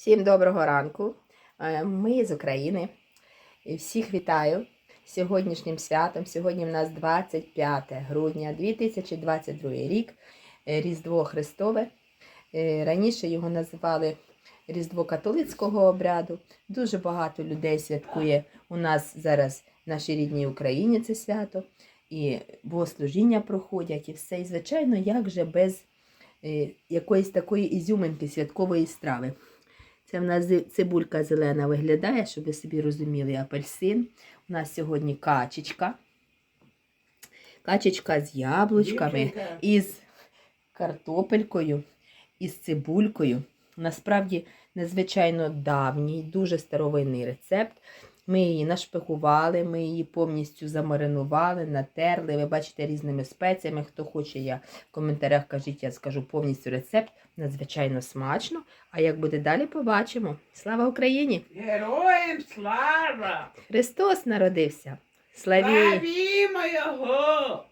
Всім доброго ранку. Е, Ми з України. І Всіх вітаю сьогоднішнім святом. Сьогодні в нас 25 грудня 2022 рік, е, Різдво Христове. Е, Раніше його називали Різдво католицького обряду. Дуже багато людей святкує у нас зараз в нашій рідній Україні це свято. І богослужіння проходять, і все. І, звичайно, як же без якоїсь такої ізюминки святкової страви. Це в нас цибулька зелена виглядає, щоб ви собі розуміли, апельсин. У нас сьогодні качечка. Качечка з яблучками, із картопелькою, із цибулькою. Насправді надзвичайно давній, дуже старовинний рецепт. Ми її нашпигували, ми її повністю замаринували, натерли. Ви бачите різними спеціями. Хто хоче, я в коментарях кажіть, я скажу повністю рецепт. Надзвичайно смачно. А як буде далі, побачимо. Слава Україні! Героям слава! Христос народився! Славі! Славімо його!